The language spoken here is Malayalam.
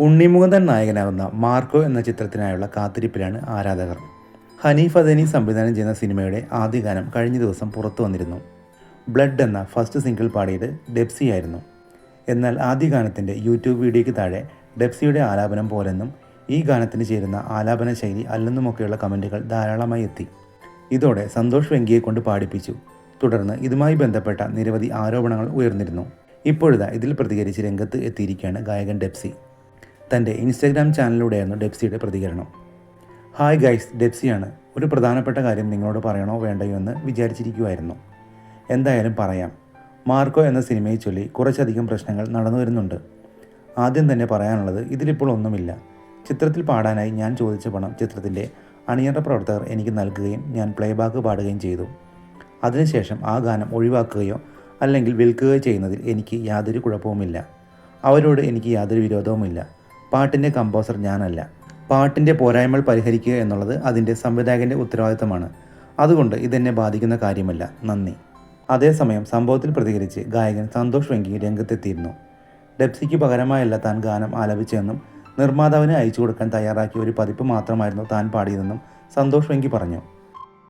ഉണ്ണിമുകുന്ദൻ നായകനാകുന്ന മാർക്കോ എന്ന ചിത്രത്തിനായുള്ള കാത്തിരിപ്പിലാണ് ആരാധകർ. ഹനീഫ് അദനി സംവിധാനം ചെയ്യുന്ന സിനിമയുടെ ആദ്യ ഗാനം കഴിഞ്ഞ ദിവസം പുറത്തു വന്നിരുന്നു. ബ്ലഡ് എന്ന ഫസ്റ്റ് സിംഗിൾ പാടിയത് ഡെപ്സി ആയിരുന്നു. എന്നാൽ ആദ്യ ഗാനത്തിന്റെ യൂട്യൂബ് വീഡിയോയ്ക്ക് താഴെ ഡെപ്സിയുടെ ആലാപനം പോലെന്നും ഈ ഗാനത്തിന് ചേരുന്ന ആലാപന ശൈലി അല്ലെന്നുമൊക്കെയുള്ള കമന്റുകൾ ധാരാളമായി എത്തി. ഇതോടെ സന്തോഷ് വെങ്കിയെ കൊണ്ട് പാടിപ്പിച്ചു. തുടർന്ന് ഇതുമായി ബന്ധപ്പെട്ട നിരവധി ആരോപണങ്ങൾ ഉയർന്നിരുന്നു. ഇപ്പോഴിതാ ഇതിൽ പ്രതികരിച്ച് രംഗത്ത് എത്തിയിരിക്കുകയാണ് ഗായകൻ ഡെപ്സി. തന്റെ ഇൻസ്റ്റാഗ്രാം ചാനലിലൂടെയായിരുന്നു ഡെപ്സിയുടെ പ്രതികരണം. ഹായ് ഗൈസ് ഡെപ്സിയാണ്. ഒരു പ്രധാനപ്പെട്ട കാര്യം നിങ്ങളോട് പറയണോ വേണ്ടയോ എന്ന് വിചാരിച്ചിരിക്കുമായിരുന്നു എന്തായാലും പറയാം. മാർക്കോ എന്ന സിനിമയെ ചൊല്ലി കുറച്ചധികം പ്രശ്നങ്ങൾ നടന്നു വരുന്നുണ്ട്. ആദ്യം തന്നെ പറയാനുള്ളത് ഇതിലിപ്പോൾ ഒന്നുമില്ല. ചിത്രത്തിൽ പാടാനായി ഞാൻ ചോദിച്ച പണം ചിത്രത്തിന്റെ അണിയറ പ്രവർത്തകർ എനിക്ക് നൽകുകയും ഞാൻ പ്ലേബാക്ക് പാടുകയും ചെയ്തു. അതിനുശേഷം ആ ഗാനം ഒഴിവാക്കുകയോ അല്ലെങ്കിൽ വിൽക്കുകയോ ചെയ്യുന്നതിൽ എനിക്ക് യാതൊരു കുഴപ്പവുമില്ല. അവരോട് എനിക്ക് യാതൊരു വിരോധവുമില്ല. പാട്ടിന്റെ കമ്പോസർ ഞാനല്ല. പാട്ടിന്റെ പോരായ്മകൾ പരിഹരിക്കുക എന്നുള്ളത് അതിന്റെ സംവിധായകന്റെ ഉത്തരവാദിത്തമാണ്. അതുകൊണ്ട് ഇതെന്നെ ബാധിക്കുന്ന കാര്യമല്ല. നന്ദി. അതേസമയം സംഭവത്തിൽ പ്രതികരിച്ച് ഗായകൻ സന്തോഷ് വെങ്കി രംഗത്തെത്തിയിരുന്നു. ഡെപ്സിക്ക് പകരമായല്ല താൻ ഗാനം ആലപിച്ചതെന്നും നിർമ്മാതാവിന് അയച്ചു കൊടുക്കാൻ തയ്യാറാക്കിയ ഒരു പതിപ്പ് മാത്രമായിരുന്നു താൻ പാടിയതെന്നും സന്തോഷ് വെങ്കി പറഞ്ഞു.